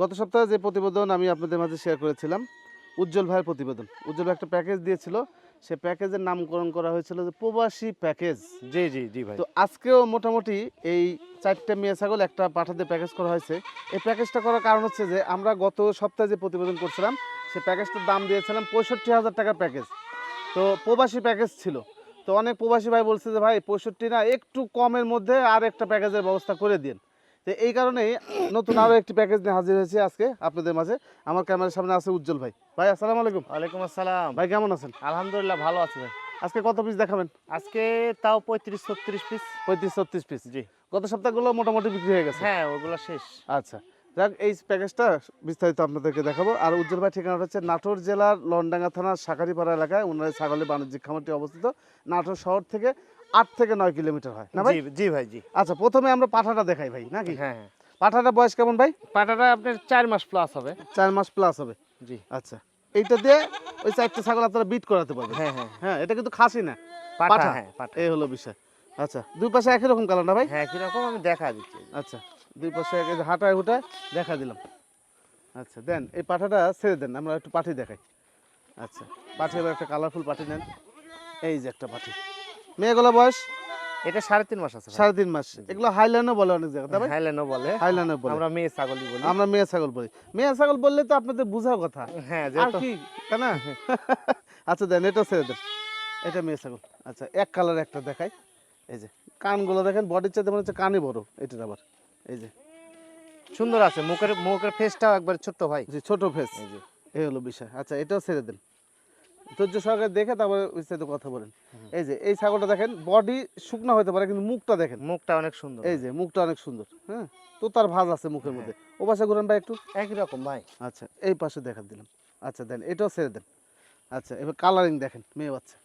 গত সপ্তাহে যে প্রতিবেদন আমি আপনাদের মাঝে শেয়ার করেছিলাম উজ্জ্বল ভাইয়ের প্রতিবেদন উজ্জ্বল ভাই একটা প্যাকেজ দিয়েছিল সে প্যাকেজের নামকরণ করা হয়েছিল যে প্রবাসী প্যাকেজ জি জি জি ভাই। তো আজকেও মোটামুটি এই চারটে মেয়ে ছাগল একটা পাঠাতে প্যাকেজ করা হয়েছে। এই প্যাকেজটা করার কারণ হচ্ছে যে আমরা গত সপ্তাহে যে প্রতিবেদন করছিলাম সে প্যাকেজটার দাম দিয়েছিলাম পঁয়ষট্টি হাজার টাকার প্যাকেজ তো প্রবাসী প্যাকেজ ছিল। তো অনেক প্রবাসী ভাই বলছে যে ভাই পঁয়ষট্টি না একটু কমের মধ্যে আর একটা প্যাকেজের ব্যবস্থা করে দিন। তো এই কারণেই নতুন আরও একটি প্যাকেজ নিয়ে হাজির হয়েছে আজকে আপনাদের মাঝে। আমার ক্যামেরার সামনে আছে উজ্জ্বল ভাই। ভাই আসসালামু আলাইকুম। ওয়ালাইকুম আসসালাম। ভাই কেমন আছেন? আলহামদুলিল্লাহ ভালো আছি ভাই। আজকে কত পিস দেখাবেন? আজকে তাও পঁয়ত্রিশ ছত্রিশ পিস পঁয়ত্রিশ ছত্রিশ পিস জি। গত সপ্তাহগুলো মোটামুটি বিক্রি হয়ে গেছে। হ্যাঁ ওগুলো শেষ। আচ্ছা। যাক এই প্যাকেজটা বিস্তারিত আপনাদেরকে দেখাবো। আর উজ্জ্বল ভাই ঠিকানাটা হচ্ছে নাটোর জেলার লন্ডাঙ্গা থানার শাকারিপাড়া এলাকায়। ওনার ছাগলের বাণিজ্যিক খামারটি অবস্থিত। নাটোর শহর থেকে আট থেকে নয় কিলোমিটার হয় না ভাই? জি ভাই জি। আচ্ছা প্রথমে আমরা পাঠাটা দেখাই ভাই নাকি? হ্যাঁ হ্যাঁ। পাঠাটা বয়স কেমন ভাই? পাঠাটা আপনার চার মাস প্লাস হবে। চার মাস প্লাস হবে। জি। আচ্ছা এইটা দিয়ে ওই চারটে ছাগল আপনারা বিট করাতে পারবেন। হ্যাঁ হ্যাঁ। হ্যাঁ এটা কিন্তু খাসি না। পাঠা। হ্যাঁ পাটা এই হলো বিষয়। আচ্ছা দুই পাশে একই রকম কালার না ভাই? হ্যাঁ কীরকম আমি দেখা দিচ্ছি। আচ্ছা দুই পাশে হাঁটায় হুটায় দেখা দিলাম। আচ্ছা দেন এই পাঠাটা ছেড়ে দেন আমরা একটু পাঠি দেখাই। আচ্ছা পাঠি এবার একটা কালারফুল পাঠি নেন। এই যে একটা পাঠি। মেয়েগুলো বয়স? এটা সাড়ে তিন মাস আছে সাড়ে তিন মাস। এগুলো হাইল্যান্ডও বলে অনেক জায়গায় তাই হাইল্যান্ডও বলে। হাইল্যান্ডও বলে। আমরা মেয়ে ছাগলই বলি। আমরা মেয়ে ছাগল বলি। মেয়ে ছাগল বললে তো আপনাদের বোঝার কথা। হ্যাঁ আর কি তাই না? আচ্ছা দেন এটা ছেড়ে দেন। এটা মেয়ে ছাগল। আচ্ছা এক কালার একটা দেখাই। এই যে কানগুলো দেখেন বডির চাইতে মনে হচ্ছে কানই বড়। এটার আবার। এই যে। সুন্দর আছে মুখের মুখের ফেসটাও একবার ছোট্ট ভাই। ছোট ফেস এই যে। এই হলো বিষয়। আচ্ছা এটাও ছেড়ে দেন। ধৈর্য সহকারে দেখে তারপরে বিস্তারিত কথা বলেন। এই যে এই ছাগলটা দেখেন বডি শুকনো হতে পারে কিন্তু মুখটা দেখেন। মুখটা অনেক সুন্দর। এই যে মুখটা অনেক সুন্দর হ্যাঁ? তো তার ভাজ আছে মুখের মধ্যে। ও পাশে ঘুরেন ভাই একটু। একই রকম ভাই। আচ্ছা এই পাশে দেখা দিলাম। আচ্ছা দেন এটাও ছেড়ে দেন। আচ্ছা এবার কালারিং দেখেন মেয়ে বাচ্চা।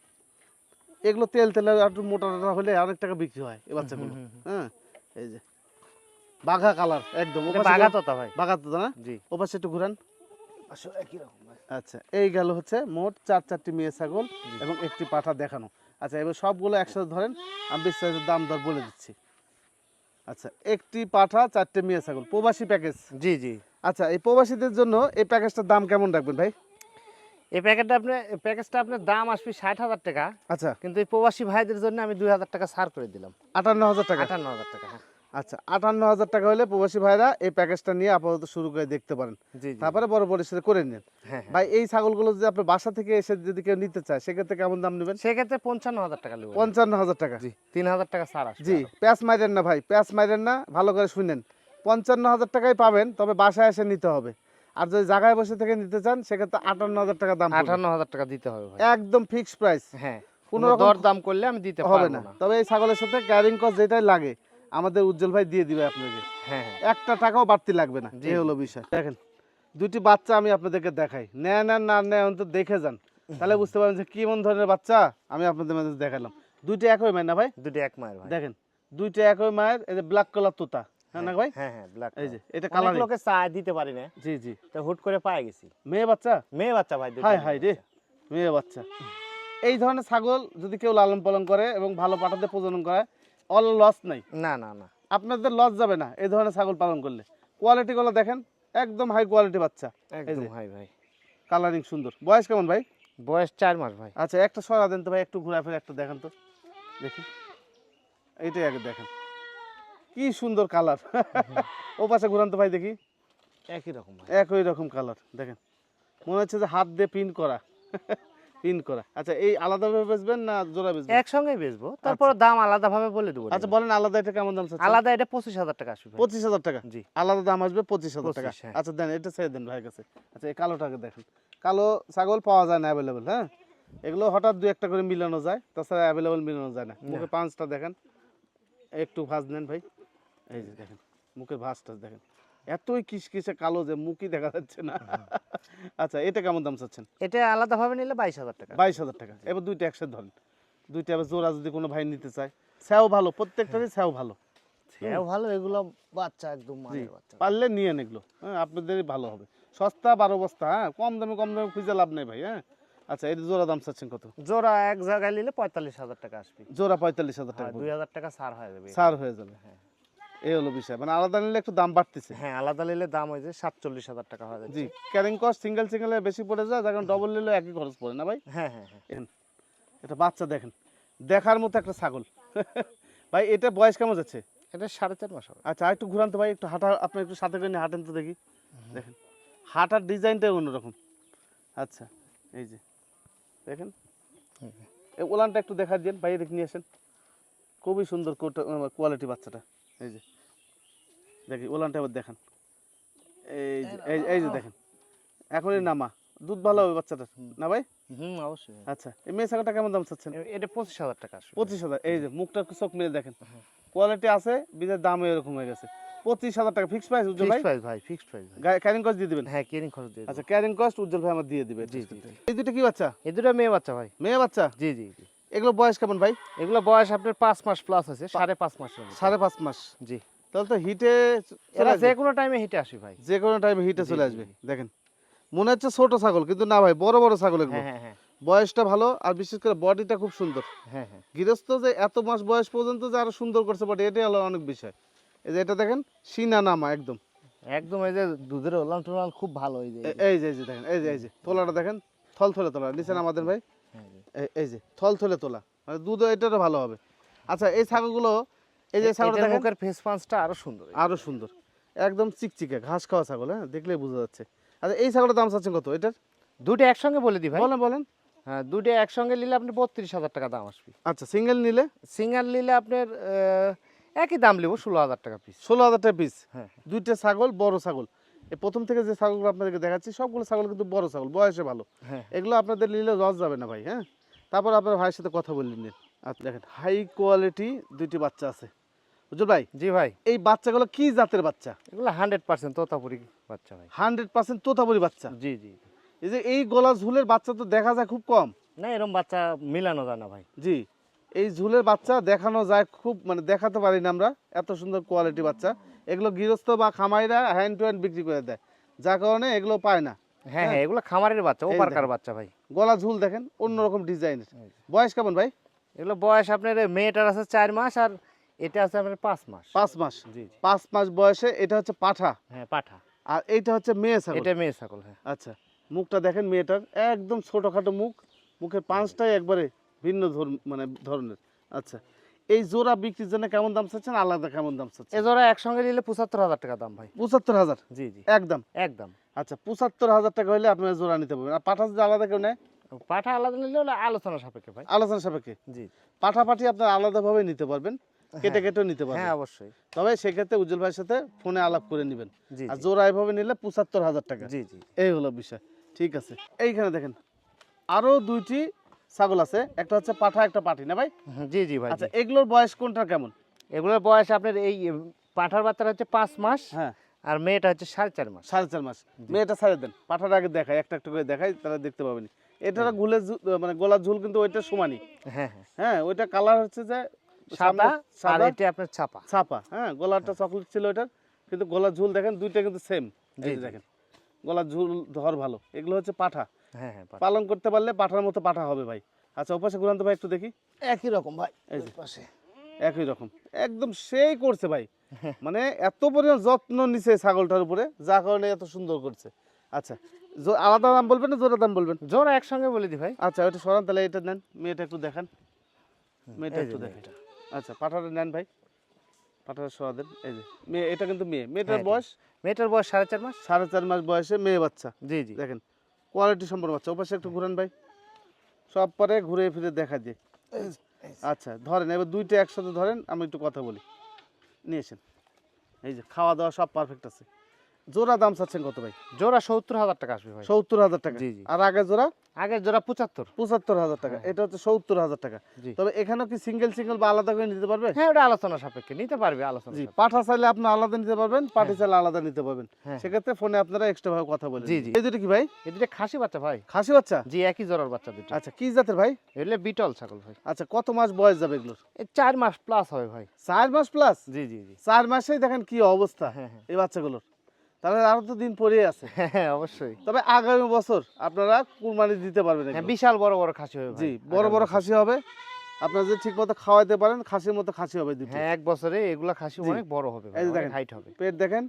এগুলো তেল তেল আর একটু মোটা মোটা হলে অনেক টাকা বিক্রি হয় এই বাচ্চাগুলো হ্যাঁ? এই যে বাঘা কালার একদম। বাঘা। তোতা ভাই। বাঘা তো না? জি। ও পাশে একটু ঘুরান। আসলে একই রকম। আচ্ছা এই গেল হচ্ছে মোট চার চারটি মেয়ে ছাগল এবং একটি পাঠা দেখানো। আচ্ছা এবার সবগুলো একসাথে ধরেন আমি বিস্তারিত দাম দর বলে দিচ্ছি। আচ্ছা একটি পাঠা চারটে মেয়ে ছাগল প্রবাসী প্যাকেজ? জি জি। আচ্ছা এই প্রবাসীদের জন্য এই প্যাকেজটার দাম কেমন রাখবেন ভাই? এই প্যাকেটটা আপনার প্যাকেজটা আপনার দাম আসবে ষাট হাজার টাকা। আচ্ছা। কিন্তু এই প্রবাসী ভাইদের জন্য আমি দুই হাজার টাকা ছাড় করে দিলাম। আটান্ন হাজার টাকা? আটান্ন হাজার টাকা হ্যাঁ। আচ্ছা আটান্ন হাজার টাকা হলে প্রবাসী ভাইরা এই প্যাকেজটা নিয়ে আপাতত শুরু করে দেখতে পারেন। তারপরে বড় পরিসরে করে নিন। হ্যাঁ হ্যাঁ। ভাই এই ছাগলগুলো যদি আপনার বাসা থেকে এসে যদি কেউ নিতে চায় সেক্ষেত্রে কেমন দাম নেবেন? সেক্ষেত্রে পঞ্চান্ন হাজার টাকা নেব। পঞ্চান্ন হাজার টাকা। জি তিন হাজার টাকা আসবে জি। প্যাঁচ মাইরেন না ভাই প্যাঁচ মাইরেন না ভালো করে শুনেন পঞ্চান্ন হাজার টাকাই পাবেন তবে বাসায় এসে নিতে হবে। আর যদি জায়গায় বসে থেকে নিতে চান সেক্ষেত্রে আটান্ন হাজার টাকা দাম আটান্ন হাজার টাকা দিতে হবে একদম ফিক্সড প্রাইস হ্যাঁ কোনো দর দাম করলে আমি দিতে হবে না। না। তবে এই ছাগলের সাথে ক্যারিং কস্ট যেটাই লাগে আমাদের উজ্জ্বল ভাই দিয়ে দিবে আপনাকে। হ্যাঁ হ্যাঁ। একটা টাকাও বাড়তি লাগবে না এই হলো বিষয়। দেখেন। দুটি বাচ্চা আমি আপনাদেরকে দেখাই। নেয় না না নেয় অন্তত দেখে যান। তাহলে বুঝতে পারেন যে কেমন ধরনের বাচ্চা আমি আপনাদের মাঝে দেখালাম। দুইটা একই মায়ের না ভাই? দুটো এক মায়ের দেখেন দুইটা একই মায়ের এই যে ব্ল্যাক কালার তোতা। হ্যাঁ না ভাই? হ্যাঁ হ্যাঁ ব্ল্যাক এই যে এটা কালার কালার লোকে চায় দিতে পারি না। জি জি। তো হুট করে পাই গেছি। মেয়ে বাচ্চা? মেয়ে বাচ্চা ভাই দুটো হাই হাই রে মেয়ে বাচ্চা। এই ধরনের ছাগল যদি কেউ লালন পালন করে এবং ভালো পাঠাতে প্রজনন করে অল লস নাই। না না না। আপনাদের লস যাবে না এই ধরনের ছাগল পালন করলে। কোয়ালিটিগুলো দেখেন একদম হাই কোয়ালিটি বাচ্চা। একদম হাই ভাই। কালারিং সুন্দর। বয়স কেমন ভাই? বয়স চার মাস ভাই। আচ্ছা একটা সরা দেন তো ভাই একটু ঘুরে ফিরে একটা দেখেন তো। দেখি। এইটাই আগে দেখেন। কি সুন্দর কালার ও পাশে ঘুরান তো ভাই দেখি। একই রকম একই রকম কালার দেখেন। মনে হচ্ছে যে হাত দিয়ে পিন করা। পিন করা। আচ্ছা এই আলাদাভাবে বেচবেন না জোড়া বেচবেন? একসঙ্গে বেচবো। তারপর দাম আলাদা ভাবে বলে দেবো আচ্ছা বলেন আলাদা এটা কেমন দাম? আলাদা এটা পঁচিশ হাজার টাকা আসবে পঁচিশ হাজার টাকা? জি। আলাদা দাম আসবে পঁচিশ হাজার টাকা। 25, হ্যাঁ। আচ্ছা দেন এটা ছেড়ে দেন ভাইয়ের কাছে। আচ্ছা এই কালোটাকে দেখেন। কালো ছাগল পাওয়া যায় না অ্যাভেলেবেল হ্যাঁ? এগুলো হঠাৎ দু একটা করে মিলানো যায় তাছাড়া অ্যাভেলেবেল মিলানো যায় না। মুখে পাঁচটা দেখেন। একটু ভাজ নেন ভাই। এই যে দেখেন মুখের ভাঁজটা দেখেন। এতই কিসকিসে কালো যে মুখই দেখা যাচ্ছে না। আচ্ছা এটা কেমন দাম চাচ্ছেন? এটা আলাদা ভাবে নিলে বাইশ হাজার টাকা। বাইশ হাজার টাকা। এবার দুইটা একসাথে ধরেন। দুইটা এবার জোড়া যদি কোনো ভাই নিতে চায়। স্যাও ভালো প্রত্যেকটারই স্যাও ভালো। হ্যাঁ। ভালো এগুলো বাচ্চা একদম বাচ্চা। পারলে নিয়ে এগুলো। হ্যাঁ আপনাদেরই ভালো হবে। সস্তা বারো বস্তা হ্যাঁ কম দামে কম দামে খুঁজে লাভ নেই ভাই হ্যাঁ। আচ্ছা এই জোড়া দাম চাচ্ছেন কত? জোড়া এক জায়গায় নিলে পঁয়তাল্লিশ হাজার টাকা আসবে। জোড়া পঁয়তাল্লিশ হাজার টাকা দুই হাজার টাকা ছাড় হয়ে যাবে। সার হয়ে যাবে। হ্যাঁ। এই হলো বিষয়। মানে আলাদা নিলে একটু দাম বাড়তেছে। হ্যাঁ আলাদা নিলে দাম হয়েছে সাতচল্লিশ হাজার টাকা হয়ে জি ক্যারিং কস্ট সিঙ্গেল সিঙ্গেলে বেশি পড়ে যায় যখন ডবল নিলে একই খরচ পড়ে না ভাই? হ্যাঁ হ্যাঁ হ্যাঁ। এটা বাচ্চা দেখেন দেখার মতো একটা ছাগল। ভাই এটা বয়স কেমন যাচ্ছে? এটা সাড়ে চার মাস হবে। আচ্ছা একটু ঘুরান তো ভাই একটু হাঁটা আপনি একটু সাথে করে হাঁটেন তো দেখি। দেখেন হাঁটার ডিজাইনটাই অন্যরকম। আচ্ছা এই যে দেখেন। এই ওলানটা একটু দেখা দিন ভাই দেখে নিয়ে আসেন। খুবই সুন্দর কোয়ালিটি বাচ্চাটা এই যে। দেখি ওলানটা এবার দেখান। এই যে এই যে দেখেন এখনই নামা। দুধ ভালো হবে বাচ্চাটার না ভাই? হুম অবশ্যই। আচ্ছা এই মেয়ে ছাগলটা কেমন দাম চাচ্ছেন? এটা পঁচিশ হাজার টাকা পঁচিশ হাজার এই যে মুখটা চোখ মিলে দেখেন। কোয়ালিটি আছে বিদের দাম এরকম হয়ে গেছে। পঁচিশ হাজার টাকা ফিক্স প্রাইস উজ্জ্বল ভাই? ফিক্সড প্রাইস ভাই ফিক্সড প্রাইস ভাই। ক্যারিং কস্ট দিয়ে দিবেন? হ্যাঁ কেরিং খরচ দিয়ে আচ্ছা ক্যারিং কস্ট উজ্জ্বল ভাই আমার দিয়ে দিবে। জি, জি। এই দুটো কি বাচ্চা? এই দুটো মেয়ে বাচ্চা ভাই। মেয়ে বাচ্চা? জি জি জি। এগুলো বয়স কেমন ভাই? এগুলো বয়স আপনার পাঁচ মাস প্লাস আছে সাড়ে পাঁচ মতো। সাড়ে পাঁচ মাস। জি। তাহলে তো হিটে এরা যে কোনো টাইমে হিটে আসি ভাই। যে কোনো টাইমে হিটে চলে আসবে। দেখেন মনে হচ্ছে ছোট ছাগল কিন্তু না ভাই বড় বড় ছাগল এগুলো হ্যাঁ হ্যাঁ হ্যাঁ। বয়সটা ভালো আর বিশেষ করে বডিটা খুব সুন্দর। হ্যাঁ হ্যাঁ। গৃহস্থ যে এত মাস বয়স পর্যন্ত যে আরও সুন্দর করছে বডি এটাই হলো অনেক বিষয়। এই যে এটা দেখেন সিনা নামা একদম। একদম এই যে দুধের ওলান টোলান খুব ভালো এই যে এই যে। এই যে দেখেন এই যে এই যে তোলাটা দেখেন থল থলে তোলা নিচে আমাদের ভাই। এই- যে থল থলে তোলা মানে দুধও এটারও ভালো হবে। আচ্ছা এই ছাগলগুলো এই যে ছাগলটা মুখের ফেস পাঁচটা আরও সুন্দর আরও সুন্দর। একদম চিকচিকে ঘাস খাওয়া ছাগল হ্যাঁ? দেখলেই বোঝা যাচ্ছে। আচ্ছা এই ছাগলের দাম চাচ্ছেন কত? এটার? দুটো একসঙ্গে বলে দিই ভাই। বলেন বলেন। হ্যাঁ দুটো একসঙ্গে নিলে আপনি বত্রিশ হাজার টাকা দাম আসবে। আচ্ছা সিঙ্গেল নিলে? সিঙ্গার নিলে আপনার একই দাম নেব ষোলো হাজার টাকা পিস ষোলো হাজার টাকা পিস হ্যাঁ দুইটা ছাগল বড় ছাগল। এই প্রথম থেকে যে ছাগলগুলো আপনাদেরকে দেখাচ্ছি সবগুলো ছাগল কিন্তু বড় ছাগল বয়সে ভালো। হ্যাঁ। এগুলো আপনাদের নিলে লস যাবে না ভাই হ্যাঁ? তারপর আপনার ভাইয়ের সাথে কথা বললেন। আচ্ছা দেখেন হাই কোয়ালিটি দুইটি বাচ্চা আছে। বুঝল ভাই জি ভাই। এই বাচ্চাগুলো কি জাতের বাচ্চা? এগুলো হান্ড্রেড পার্সেন্ট তোতাপুরি বাচ্চা ভাই। হান্ড্রেড পার্সেন্ট তোতাপুরি বাচ্চা? জি জি। এই যে এই গলা ঝুলের বাচ্চা তো দেখা যায় খুব কম। না এরকম বাচ্চা মিলানো যায় না ভাই। জি এই ঝুলের বাচ্চা দেখানো যায় খুব মানে দেখাতে পারি না আমরা এত সুন্দর কোয়ালিটি বাচ্চা। এগুলো গৃহস্থ বা খামাইরা হ্যান্ড টু হ্যান্ড বিক্রি করে দেয় যার কারণে এগুলো পায় না। হ্যাঁ হ্যাঁ এগুলো খামারের বাচ্চা ওপারকার বাচ্চা ভাই। গলা ঝুল দেখেন অন্যরকম ডিজাইনের বয়স কেমন ভাই? এগুলো বয়স আপনার মেয়েটার আছে চার মাস আর এটা আছে আপনার পাঁচ মাস। পাঁচ মাস? জি পাঁচ মাস বয়সে এটা হচ্ছে পাঠা? হ্যাঁ পাঠা। আর এইটা হচ্ছে মেয়ে ছাগল? এটা মেয়ে ছাগল হ্যাঁ। আচ্ছা মুখটা দেখেন মেয়েটার একদম ছোটখাটো মুখ। মুখের পাঁচটাই একবারে ভিন্ন ধর- মানে ধরনের। আচ্ছা এই জোড়া বিক্রির জন্য কেমন দাম চাচ্ছেন? আলাদা কেমন দাম এ এই জোড়া একসঙ্গে নিলে পঁচাত্তর হাজার টাকা দাম ভাই। পঁচাত্তর হাজার? জি জি। একদম? একদম। আচ্ছা পঁচাত্তর হাজার টাকা হলে আপনার জোড়া নিতে পারবেন। আর পাঠা যদি আলাদা কেউ নেয়? পাঠা আলাদা নিলে হলে আলোচনা সাপেক্ষে ভাই। আলোচনা সাপেক্ষে? জি। পাঠা পাঠাপাঠি আপনার আলাদাভাবে নিতে পারবেন। কেটে কেটেও নিতে পারবেন। হ্যাঁ অবশ্যই। তবে সেক্ষেত্রে উজ্জ্বল ভাইয়ের সাথে ফোনে আলাপ করে নেবেন। আর। জোড়া এভাবে নিলে পঁচাত্তর হাজার টাকা। জি জি। এই হলো বিষয়। ঠিক আছে। এইখানে দেখেন আরও দুইটি ছাগল আছে। একটা হচ্ছে পাঠা একটা পাঠি না ভাই? জি জি ভাই আচ্ছা এগুলোর বয়স কোনটা কেমন? এগুলোর বয়স আপনার এই পাঠার বাচ্চাটা হচ্ছে পাঁচ মাস হ্যাঁ। আর মেয়েটা হচ্ছে সাড়ে চার মাস। সাড়ে চার মাস। মেয়েটা ছাড়ে দেন। পাঠাটা আগে দেখায় একটা একটা করে দেখাই তারা দেখতে পাবেন। এটার গুলের ঝু- মানে গলার ঝুল কিন্তু ওইটা সমানই। হ্যাঁ হ্যাঁ। হ্যাঁ ওইটা কালার হচ্ছে যে সাদা আর এটা আপনার ছাপা। ছাপা হ্যাঁ গলারটা চকলেট ছিল কিন্তু গলার ঝুল দেখেন দুইটা কিন্তু সেম। দেখেন গলার ঝুল ধর ভালো। এগুলো হচ্ছে পাঠা। হ্যাঁ হ্যাঁ পালন করতে পারলে পাঠার মতো পাঠা হবে ভাই। আচ্ছা ওপাশে ভাই একটু দেখি। একই রকম ভাই এই পাশে। একই রকম। একদম সেই করছে ভাই। মানে এত পরিমাণ যত্ন নিছে ছাগলটার উপরে যার কারণে এত সুন্দর করছে। আচ্ছা আলাদা দাম বলবেন না জোড়া দাম বলবেন? জোড়া একসঙ্গে বলে দি ভাই। আচ্ছা ওটা সরান তাহলে এটা নেন মেয়েটা একটু দেখান। মেয়েটা একটু দেখেন। আচ্ছা পাঠাটা নেন ভাই। পাঠাটা সোয়া দেন এই যে। মেয়ে এটা কিন্তু মেয়ে। মেয়েটার হ্যাঁ, বয়স? মেয়েটার বয়স সাড়ে চার মাস। সাড়ে চার মাস বয়সে মেয়ে বাচ্চা। জি জি। দেখেন কোয়ালিটি সম্পন্ন বাচ্চা। ওপাশে একটু ঘুরেন ভাই। সব পরে ঘুরে ফিরে দেখা দিয়ে আচ্ছা ধরেন এবার দুইটা একসাথে ধরেন আমি একটু কথা বলি। নিয়েছেন এসেন এই যে খাওয়া দাওয়া সব পারফেক্ট আছে। জোড়া দাম চাচ্ছেন কত ভাই? জোড়া সত্তর হাজার টাকা আসবে ভাই। সত্তর হাজার টাকা। জি। আর আগে জোড়া? আগের জোড়া পঁচাত্তর। পঁচাত্তর হাজার টাকা। এটা হচ্ছে সত্তর হাজার টাকা। হ্যাঁ। তবে এখানেও কি সিঙ্গেল সিঙ্গেল বা আলাদা করে নিতে পারবে? হ্যাঁ ওটা আলোচনা সাপেক্ষে। নিতে পারবে আলোচনা জি। পাঠা চাইলে আপনি আলাদা নিতে পারবেন পাটি চাইলে আলাদা নিতে পারবেন। হ্যাঁ। সেক্ষেত্রে ফোনে আপনারা এক্সট্রা ভাবে কথা বলেন জি, জি। এই দুটো কি ভাই? এই দুটো খাসি বাচ্চা ভাই। খাসি বাচ্চা? জি একই জোড়ার বাচ্চা দুটো। আচ্ছা কি জাতের ভাই? এগুলো বিটল ছাগল ভাই। আচ্ছা কত মাস বয়স যাবে এগুলোর? চার মাস প্লাস হবে ভাই। চার মাস প্লাস জি জি জি। চার মাসেই দেখেন কি অবস্থা হ্যাঁ হ্যাঁ। এই বাচ্চাগুলোর। তাহলে আরও তো দিন পরে আছে। হ্যাঁ, হ্যাঁ অবশ্যই। তবে আগামী বছর আপনারা কুরবানি দিতে পারবেন হ্যাঁ বিশাল বড় বড় খাসি হবে জি বড় বড় খাসি হবে। আপনারা যদি ঠিক মতো খাওয়াইতে পারেন খাসির মতো খাসি হবে দুটো। হ্যাঁ এক বছরে এগুলা খাসি অনেক বড় হবে এই দেখেন। হাইট হবে। পেট দেখেন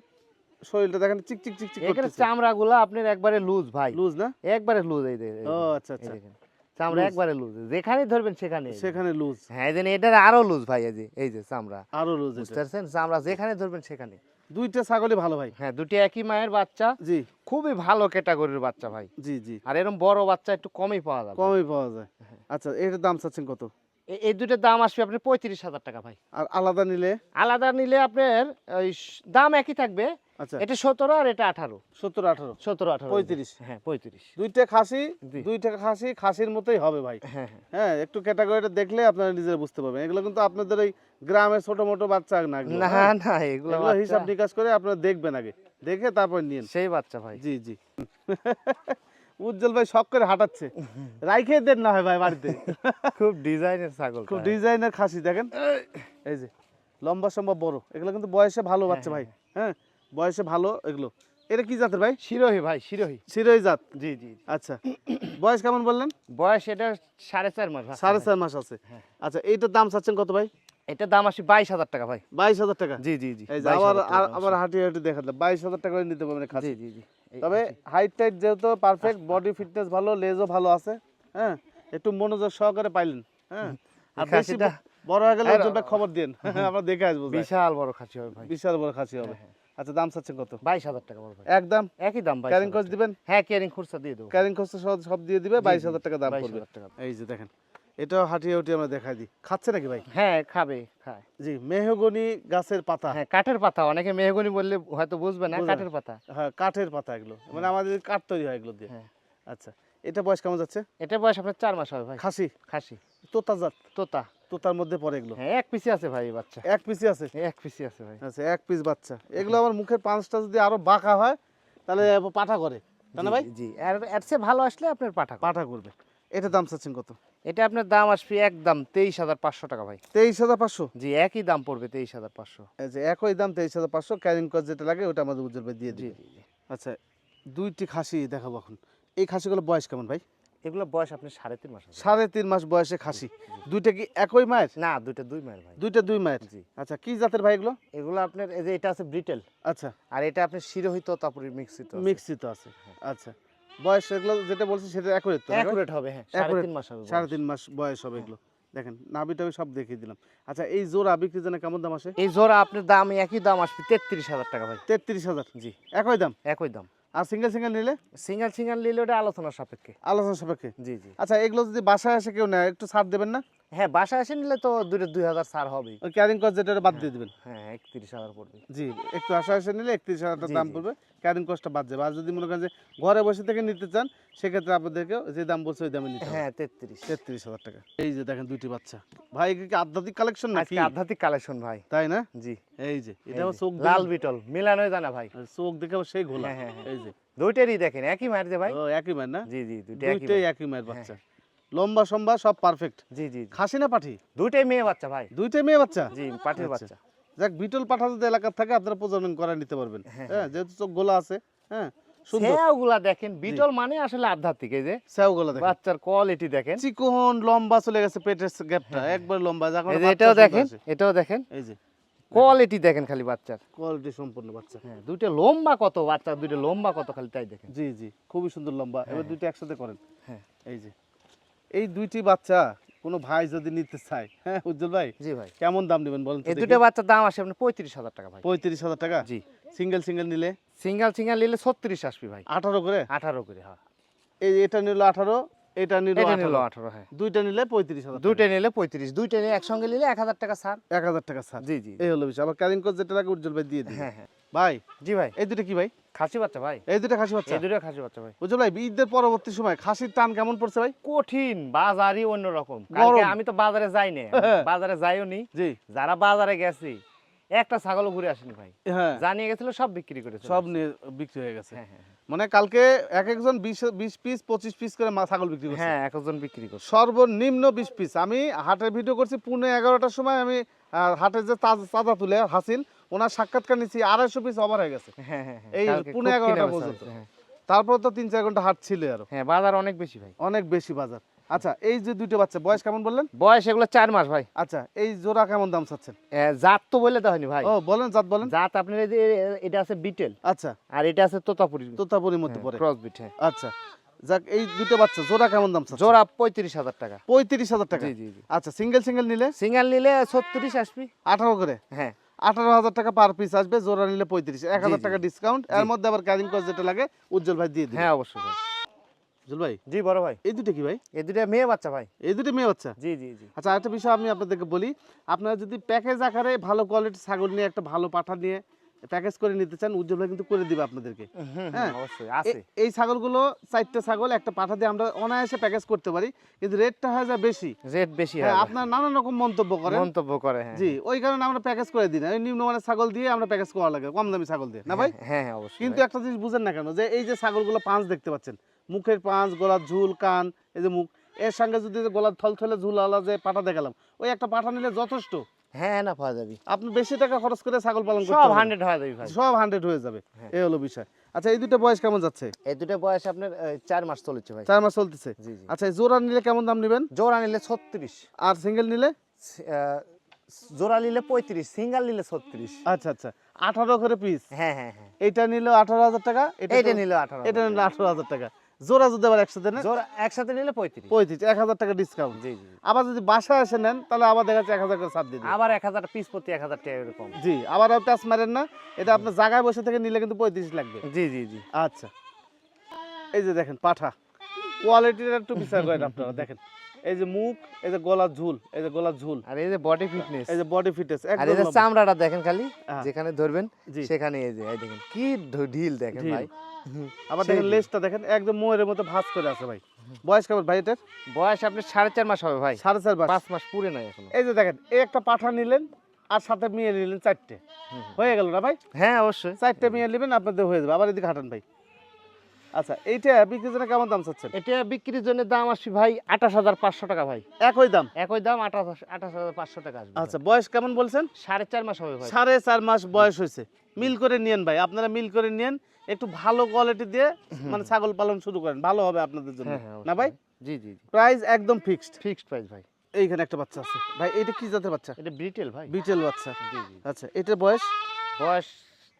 শরীরটা দেখেন চিক চিক চিক চিক এখানে চামড়াগুলো আপনার একবারে লুজ ভাই। লুজ না? একবারে লুজ এই এই ও আচ্ছা আচ্ছা। দেখেন চামড়া একবারে লুজ যেখানে ধরবেন সেখানে। সেখানে লুজ হ্যাঁ এই এটার আরও লুজ ভাই এই যে এই যে চামড়া। আরও লুজ বুঝতে পারছেন? চামড়া যেখানে ধরবেন সেখানে। দুইটা ছাগলই ভালো ভাই। হ্যাঁ দুটি একই মায়ের বাচ্চা। জি। খুবই ভালো ক্যাটাগরির বাচ্চা ভাই। জি জি। আর এরকম বড় বাচ্চা একটু কমই পাওয়া যায় কমই পাওয়া যায়। হ্যাঁ। আচ্ছা এটার দাম চাচ্ছেন কত? এই দুটোর দাম আসবে আপনি পঁয়ত্রিশ হাজার টাকা ভাই। আর আলাদা নিলে? আলাদা নিলে আপনার ওই দাম একই থাকবে। আচ্ছা। এটা সতেরো আর এটা আঠারো। সত্তর আঠারো। সতেরো আঠারো। পঁয়ত্রিশ। হ্যাঁ পঁয়ত্রিশ। দুইটা খাসি দুইটা খাসি খাসির মতোই হবে ভাই। হ্যাঁ হ্যাঁ। হ্যাঁ একটু ক্যাটাগরিটা দেখলে আপনারা নিজেরা বুঝতে পারবেন। এগুলো কিন্তু আপনাদের ওই গ্রামের ছোট মোটো বাচ্চা না না হ্যাঁ? না এগুলো হিসাব নিকাশ করে আপনারা দেখবেন আগে। দেখে তারপর নিন সেই বাচ্চা ভাই। জি জি। উজ্জ্বল ভাই শখ করে হাঁটাচ্ছে। রাইখে দেন না হয় ভাই বাড়িতে। খুব ডিজাইনের ছাগল খুব ডিজাইনের খাসি দেখেন। এই। যে লম্বা সম্ভব বড়। এগুলো কিন্তু বয়সে ভালো বাচ্চা ভাই। হ্যাঁ? বয়সে ভালো এগুলো। এটা কি জাতের ভাই? শিরোহী ভাই শিরোহী। শিরোই জাত? জি জি। আচ্ছা। বয়স কেমন বললেন? বয়স এটা সাড়ে চার মাস সাড়ে চার মাস আছে। হ্যাঁ। আচ্ছা এইটার দাম চাচ্ছেন কত ভাই? এটার দাম আসে বাইশ হাজার টাকা ভাই। বাইশ হাজার টাকা? জি জি জি। এই যে 22,000 আবার আবার হাঁটি হাঁটি দেখাতে বাইশ হাজার টাকা নিতে পারবেন খাসি জি জি জি। তবে হাইট টাইট যেহেতু পারফেক্ট বডি ফিটনেস ভালো লেজও ভালো আছে হ্যাঁ? একটু মনোযোগ সহকারে পাইলেন হ্যাঁ? আর বেশি বড় হয়ে গেলে খবর দিন। আমরা দেখে আসব বিশাল বড় খাসি হবে ভাই। বিশাল বড় খাসি হবে। আচ্ছা দাম চাচ্ছেন কত? বাইশ হাজার টাকা ভাই। একদম? একই দাম ভাই ক্যারিং খরচ দিবেন? হ্যাঁ ক্যারিং খুরসা দিয়ে দেবো। ক্যারিং খরচ সব সব দিয়ে দিবে বাইশ হাজার টাকা দাম বাইশ পড়বে এই যে দেখেন এটাও হাঁটিয়ে উঠিয়ে আমরা দেখাই দিই। খাচ্ছে নাকি ভাই? হ্যাঁ খাবে খায়। জি মেহগনি গাছের পাতা। হ্যাঁ কাঠের পাতা। অনেকে মেহগনি বললে হয়তো বুঝবে না কাঠের পাতা। হ্যাঁ কাঠের পাতা এগুলো। মানে আমাদের কাঠ তৈরি হয় এগুলো দিয়ে। হ্যাঁ। আচ্ছা এটা বয়স কেমন যাচ্ছে? এটা বয়স আপনার চার মাস হবে ভাই। খাসি? খাসি। তোতা জাত। তোতা। তোতার মধ্যে পড়ে এগুলো? হ্যাঁ এক পিসি আছে ভাই বাচ্চা। এক পিসি আছে? এক পিসি আছে ভাই। আচ্ছা এক পিস বাচ্চা। এগুলো আমার মুখের পাঁচটা যদি আরও বাঁকা হয় তাহলে পাঠা করে। তাই না ভাই? জি, জি। আর এর চেয়ে ভালো আসলে আপনার পাঠা পাঠা করবে। এটা দাম চাচ্ছেন কত? এটা আপনার দাম আসবে একদম তেইশ হাজার পাঁচশো টাকা ভাই। তেইশ হাজার পাঁচশো? জি একই দাম পড়বে তেইশ হাজার পাঁচশো। যে একই দাম তেইশ হাজার পাঁচশো ক্যারিং কস্ট যেটা লাগে ওটা আমাদের উজ্জ্বল ভাই দিয়ে জি আচ্ছা দুইটি খাসি দেখাবো এখন। এই খাসিগুলো বয়স কেমন ভাই? এগুলো বয়স আপনার সাড়ে তিন মাস সাড়ে তিন মাস বয়সে খাসি। দুইটা কি একই মায়ের? না দুইটা দুই মায়ের ভাই। দুইটা দুই মায়ের? জি। আচ্ছা কি জাতের ভাই এগুলো? এগুলো আপনার এই যে এটা আছে ব্রিটেল। আচ্ছা। আর এটা আপনার শিরোহিত তারপরে মিক্সিত মিক্সিত আছে। আচ্ছা। বয়স এগুলো যেটা বলছি সেটা তো অ্যাকুরেট হবে হ্যাঁ। সাড়ে তিন মাস হবে সাড়ে তিন মাস বয়স হবে এগুলো। দেখেন নাভি টাভি সব দেখিয়ে দিলাম। আচ্ছা এই জোড়া বিক্রির জন্য কেমন দাম আসে? এই জোড়া আপনার দাম একই দাম আসবে তেত্রিশ হাজার টাকা ভাই। তেত্রিশ হাজার? জি। একই দাম? একই দাম। আর সিঙ্গেল সিঙ্গেল নিলে? সিঙ্গেল সিঙ্গেল নিলে ওটা আলোচনার সাপেক্ষে। আলোচনার সাপেক্ষে? জি জি। আচ্ছা এগুলো যদি বাসায় আসে কেউ নেয় একটু ছাড় দেবেন না? হ্যাঁ বাসায় এসে নিলে তো দুটো দুই হাজার ছাড় হবেই ওই ক্যারিং কস্ট যেটা বাদ দিয়ে দিবেন। হ্যাঁ একত্রিশ হাজার পড়বে। জি একটু আশা এসে নিলে একত্রিশ হাজার দাম পড়বে ক্যারিং কস্টটা বাদ যাবে। আর যদি মনে করেন যে ঘরে বসে থেকে নিতে চান সেক্ষেত্রে আপনাদেরকে যে দাম বলছে ওই দামে নিতে হ্যাঁ তেত্রিশ। তেত্রিশ হাজার টাকা। এই যে দেখেন দুইটি বাচ্চা। ভাই এগুলো কি আধ্যাত্মিক কালেকশন নাকি? আধ্যাত্মিক কালেকশন ভাই। তাই না? জি। এই যে এটা চোখ লাল বিটল মিলানোই জানা ভাই। চোখ দেখে সেই ঘোলা। হ্যাঁ, হ্যাঁ, হ্যাঁ। এই যে। দুইটারই দেখেন একই মার যে ভাই। ও একই মায়ের না? জি জি একই দুইটাই একই মায়ের হ্যাঁ, বাচ্চা। লম্বা সম্বা সব পারফেক্ট জি জি। খাসি না পাঠি? দুইটাই মেয়ে বাচ্চা ভাই। দুইটাই মেয়ে বাচ্চা? জি পাটির আচ্ছা। বাচ্চা। যাক বিটল পাঠা যদি এলাকার থাকে আপনারা প্রজনন করে নিতে পারবেন। হ্যাঁ, হ্যাঁ। যেহেতু চোখ গোলা আছে হ্যাঁ সুন্দর। দেখেন বিটল মানে আসলে আধ্যাত্মিক এই যে স্যাও দেখেন। বাচ্চার কোয়ালিটি দেখেন। চিকন লম্বা চলে গেছে পেটের গ্যাপটা একবার লম্বা যখন হ্যাঁ, এটাও দেখেন এটাও দেখেন। এই যে। কোয়ালিটি দেখেন খালি বাচ্চার। কোয়ালিটি সম্পূর্ণ বাচ্চা। হ্যাঁ দুইটা লম্বা কত বাচ্চা দুইটা লম্বা কত খালি তাই দেখেন। জি জি খুবই সুন্দর লম্বা। এবার দুইটা একসাথে করেন। হ্যাঁ। এই যে। এই দুইটি বাচ্চা কোনো ভাই যদি নিতে চায় হ্যাঁ উজ্জ্বল ভাই? জি ভাই। কেমন দাম নেবেন বলেন এই দুটো বাচ্চার দাম আসে আপনার পঁয়ত্রিশ হাজার টাকা ভাই। পঁয়ত্রিশ হাজার টাকা? জি। সিঙ্গেল সিঙ্গেল নিলে? সিঙ্গেল সিঙ্গেল নিলে ছত্রিশ আসবি ভাই। আঠারো করে? আঠারো করে হ্যাঁ। এই এটা নিল আঠারো এটা নিল এটা নিল আঠারো আঠারো হ্যাঁ। দুইটা নিলে পঁয়ত্রিশ হাজার দুইটা নিলে পঁয়ত্রিশ দুইটা নিলে একসঙ্গে নিলে এক হাজার টাকা ছাড়। এক হাজার টাকা ছাড়। জি জি। এই হলো বিষয়। আবার ক্যারিং কোচ যেটা লাগে উজ্জ্বল ভাই দিয়ে দিই হ্যাঁ হ্যাঁ। ভাই? জি ভাই। এই দুটো কি ভাই? খাসি বাচ্চা ভাই। এই দুটো খাসি বাচ্চা? এই দুটো খাসি বাচ্চা ভাই। ভাই ঈদের পরবর্তী সময় খাসির টান কেমন পড়ছে ভাই? কঠিন বাজারই অন্যরকম। কালকে আমি তো বাজারে যাই না হ্যাঁ। বাজারে যাইও নি। জি। যারা বাজারে গেছি একটা ছাগলও ঘুরে আসেনি ভাই। হ্যাঁ। জানিয়ে গেছিল সব বিক্রি করেছে সব বিক্রি হয়ে গেছে। হ্যাঁ। মানে কালকে এক একজন বিশ পিস পঁচিশ পিস করে মা ছাগল বিক্রি করছে। হ্যাঁ একজন বিক্রি করছে। সর্বনিম্ন বিশ পিস। আমি হাটের ভিডিও করছি পুনে এগারোটার সময় আমি হাটের যে তাজ- চাঁদা তুলে হাসিল ওনার সাক্ষাৎকার নিচ্ছি আড়াইশো পিস ওভার হয়ে গেছে। হ্যাঁ হ্যাঁ হ্যাঁ। এই পুনে এগারোটা পর্যন্ত। তারপর তো তিন চার ঘণ্টা হাট ছিল আরও। হ্যাঁ বাজার অনেক বেশি ভাই। অনেক বেশি বাজার। আচ্ছা এই যে দুইটা বাচ্চা বয়স কেমন বললেন? বয়স এগুলো চার মাস ভাই। আচ্ছা এই জোড়া কেমন দাম চাচ্ছেন? জাত তো বলে তো হয়নি ভাই। ও বলেন জাত বলেন। জাত আপনার এই যে এটা আছে বিটেল। আচ্ছা। আর এটা আছে তোতাপুরি তোতাপুরির মধ্যে পড়ে। ক্রস বিট হ্যাঁ। আচ্ছা যাক এই দুটো বাচ্চা জোড়া কেমন দাম চাচ্ছেন? জোড়া পঁয়ত্রিশ হাজার টাকা। পঁয়ত্রিশ হাজার টাকা? জি জি জি। আচ্ছা সিঙ্গেল সিঙ্গেল নিলে? সিঙ্গেল নিলে ছত্রিশ আসবি। আঠারো করে? হ্যাঁ। আঠারো হাজার টাকা পার পিস আসবে জোড়া নিলে পঁয়ত্রিশ এক হাজার টাকা ডিসকাউন্ট এর মধ্যে আবার ক্যারিং কস্ট যেটা লাগে উজ্জ্বল ভাই দিয়ে দিন হ্যাঁ অবশ্যই ভাই। জুল ভাই? জি বড় ভাই। এই দুটো কি ভাই? এই দুটা মেয়ে বাচ্চা ভাই। এই দুটো মেয়ে বাচ্চা? জি জি জি। আচ্ছা আরেকটা বিষয় আমি আপনাদেরকে বলি আপনারা যদি প্যাকেজ আকারে ভালো কোয়ালিটি ছাগল নিয়ে একটা ভালো পাঠা নিয়ে প্যাকেজ করে নিতে চান উজ্জ্বল ভাই কিন্তু করে দিবে আপনাদেরকে। হ্যাঁ। অবশ্যই আছে। এই ছাগলগুলো চারটে ছাগল একটা পাঠা দিয়ে আমরা অনায়াসে প্যাকেজ করতে পারি কিন্তু রেটটা হয়ে যায় বেশি। রেট বেশি হ্যাঁ হয় আপনার নানান রকম মন্তব্য করেন। মন্তব্য করে হ্যাঁ। জি ওই কারণে আমরা প্যাকেজ করে দিই না। ওই নিম্নমানের ছাগল দিয়ে আমরা প্যাকেজ করা লাগে কম দামি ছাগল দিয়ে না ভাই? হ্যাঁ হ্যাঁ অবশ্যই কিন্তু একটা জিনিস বুঝেন না কেন যে এই যে ছাগলগুলো পাঁচ দেখতে পাচ্ছেন মুখের পাঁচ গলার ঝুল কান এই যে মুখ এর সঙ্গে যদি যে গলার থল থলে ঝুল আলা যে পাঠা দেখালাম ওই একটা পাঠা নিলে যথেষ্ট। হ্যাঁ না পাওয়া যাবে। আপনি বেশি টাকা খরচ করে ছাগল পালন করতে সব পারবেন। হান্ড্রেড হয়ে যাবে ভাই। সব হান্ড্রেড হয়ে যাবে। হ্যাঁ। এই হলো বিষয়। আচ্ছা এই দুটো বয়স কেমন যাচ্ছে? এই দুটো বয়স আপনার আহ, চার মাস চলেছে ভাই। চার মাস চলতেছে? আচ্ছা জোড়া নিলে কেমন দাম নেবেন? জোড়া নিলে ছত্রিশ। আর সিঙ্গেল নিলে? জোড়া নিলে পঁয়ত্রিশ সিঙ্গেল নিলে ছত্রিশ। আচ্ছা আচ্ছা। আঠারো করে পিস হ্যাঁ হ্যাঁ হ্যাঁ। এইটা নিলে আঠারো হাজার টাকা এটা নিলে আঠারো এটা নিলে আঠারো হাজার টাকা। জোড়া যদি আবার একসাথে নেন জোড়া একসাথে নিলে পঁয়ত্রিশ। পঁয়ত্রিশ এক হাজার টাকা ডিসকাউন্ট জি জি আবার যদি বাসায় এসে নেন তাহলে আবার দেখা যাচ্ছে এক হাজার করে ছাড় দিন আবার এক হাজার পিস প্রতি এক হাজার টাকা এরকম। জি আবার আপনি টাচ মারেন না। এটা আপনার জায়গায় বসে থেকে নিলে কিন্তু পঁয়ত্রিশ লাগবে। জি জি জি। আচ্ছা। এই যে দেখেন পাঠা। কোয়ালিটিটা একটু বিচার করেন আপনারা দেখেন। এই যে মুখ এই যে গলার ঝুল এই যে গলার ঝুল। আর এই যে বডি ফিটনেস এই যে বডি ফিটনেস আর এই যে চামড়াটা দেখেন খালি হ্যাঁ। যেখানে ধরবেন সেখানে এই যে এই দেখেন কি ঢিল দেখেন ভাই। আবার দেখেন। লেজটা দেখেন একদম মোয়ের মতো ভাঁজ করে আছে ভাই। বয়স কেমন ভাই এটার? বয়স আপনার সাড়ে চার মাস হবে ভাই। সাড়ে চার মাস। পাঁচ মাস পুরে নাই এখনও। এই যে দেখেন এই একটা পাঠা নিলেন আর সাথে মেয়ে নিলেন চারটে। হয়ে গেল না ভাই? হ্যাঁ অবশ্যই। চারটে মেয়ে নেবেন আপনাদের হয়ে যাবে। আবার এদিকে হাঁটান ভাই। আচ্ছা এইটা বিক্রির জন্য কেমন দাম চাচ্ছেন? এটা বিক্রির জন্য দাম আসবে ভাই আঠাশ হাজার পাঁচশো টাকা ভাই। একই দাম? একই দাম আঠাশ আঠাশ হাজার পাঁচশো টাকা আসবে আচ্ছা বয়স কেমন বলছেন? সাড়ে চার মাস হবে ভাই। সাড়ে চার মাস বয়স হয়েছে। মিল করে নিয়েন ভাই আপনারা মিল করে নিয়েন একটু ভালো কোয়ালিটি দিয়ে মানে ছাগল পালন শুরু করেন ভালো হবে আপনাদের জন্য। হ্যাঁ হ্যাঁ না ভাই? জি জি প্রাইস একদম ফিক্সড ফিক্সড প্রাইস ভাই। এইখানে একটা বাচ্চা আছে। ভাই এটা কি জাতের বাচ্চা? এটা ব্রিটেল ভাই। বিটেল বাচ্চা। জি জি। আচ্ছা এটার বয়স? বয়স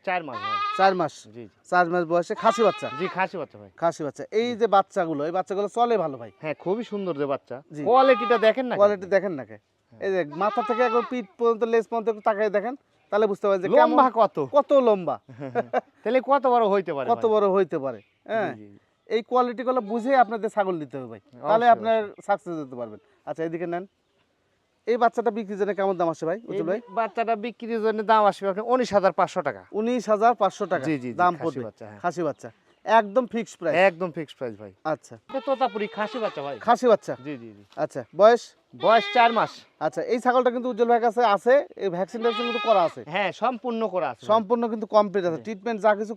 চার মাস চার মাস। জি চার মাস বয়সে খাসি বাচ্চা? জি খাসি বাচ্চা ভাই। খাসি বাচ্চা। এই যে বাচ্চাগুলো এই বাচ্চাগুলো চলে ভালো ভাই? হ্যাঁ খুবই সুন্দর যে বাচ্চা। কোয়ালিটিটা দেখেন না কোয়ালিটি দেখেন না কে? এই যে মাথা থেকে একবার পিঠ পর্যন্ত লেজ পর্যন্ত দেখেন তাহলে বুঝতে পারবেন যে লম্বা কত? কত লম্বা। তাহলে কত বড় হইতে পারে কত বড় হইতে পারে হ্যাঁ। এই কোয়ালিটিগুলো বুঝে আপনাদের ছাগল দিতে হবে ভাই। তাহলে আপনার সাকসেস হতে পারবেন। আচ্ছা এদিকে নেন। এই বাচ্চাটা বিক্রির জন্য কেমন দাম আসে ভাই উজ্জ্বল ভাই? বাচ্চাটা বিক্রির জন্য দাম আসবে আপনার উনিশ হাজার পাঁচশো টাকা। উনিশ হাজার পাঁচশো টাকা জি, জি, দাম পড়বে। বাচ্চা, হ্যাঁ। খাসি বাচ্চা একদম ফিক্স প্রাইস একদম ফিক্সড প্রাইস ভাই। আচ্ছা। এটা তোতাপুরি খাসি বাচ্চা ভাই। খাসি বাচ্চা? জি জি জি। আচ্ছা বয়স? বয়স চার মাস। আচ্ছা এই ছাগলটা কিন্তু উজ্জ্বল ভাইয়ের কাছে আছে এই ভ্যাকসিন ট্যাকসিন কিন্তু করা আছে। হ্যাঁ সম্পূর্ণ করা আছে সম্পূর্ণ কিন্তু কমপ্লিট আছে। ট্রিটমেন্ট যা কিছু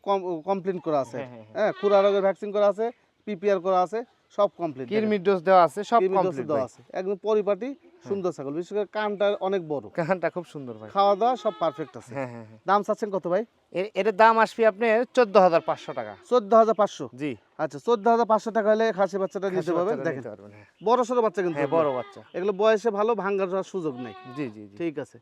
কমপ্লিট করা আছে। হ্যাঁ, হ্যাঁ, হ্যাঁ। খুরা রোগের ভ্যাকসিন করা আছে পিপিআর করা আছে সব কমপ্লিট কিরমির ডোজ দেওয়া আছে সব কমপ্লিট দেওয়া আছে। একদম পরিপাটি সুন্দর ছাগল বিশেষ করে কানটা অনেক বড়। কানটা খুব সুন্দর ভাই। খাওয়া দাওয়া সব পারফেক্ট আছে। হ্যাঁ হ্যাঁ হ্যাঁ। দাম চাচ্ছেন কত ভাই? এর- এটার দাম আসবে আপনার চোদ্দ হাজার পাঁচশো টাকা। চোদ্দ হাজার পাঁচশো? জি। আচ্ছা চোদ্দ হাজার পাঁচশো টাকা হলে খাসি বাচ্চাটা নিতে পারবেন? দেখেন। হ্যাঁ। বড় সড়ো বাচ্চা কিন্তু হ্যাঁ বড় বাচ্চা। এগুলো বয়সে ভালো ভাঙ্গার সুযোগ নেই। জি জি। ঠিক আছে।